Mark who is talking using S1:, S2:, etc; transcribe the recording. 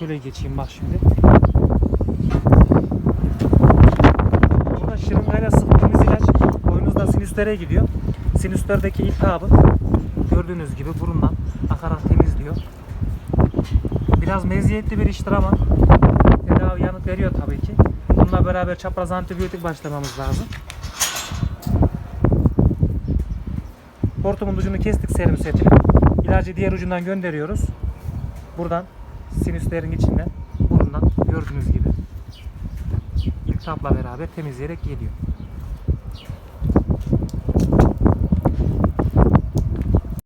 S1: şöyle geçeyim bak şimdi. Burada şırıngayla sıktığımız ilaç boynuzda sinüslere gidiyor. Sinüslerdeki iltihabı gördüğünüz gibi burundan akarak temizliyor. Biraz meziyetli bir iştir ama tedavi yanıt veriyor tabii ki. Bununla beraber çapraz antibiyotik başlamamız lazım. Hortumun ucunu kestik serum setini. İlacı diğer ucundan gönderiyoruz. Buradan sinüslerin içinden burundan gördüğünüz gibi iltihapla beraber temizleyerek geliyor.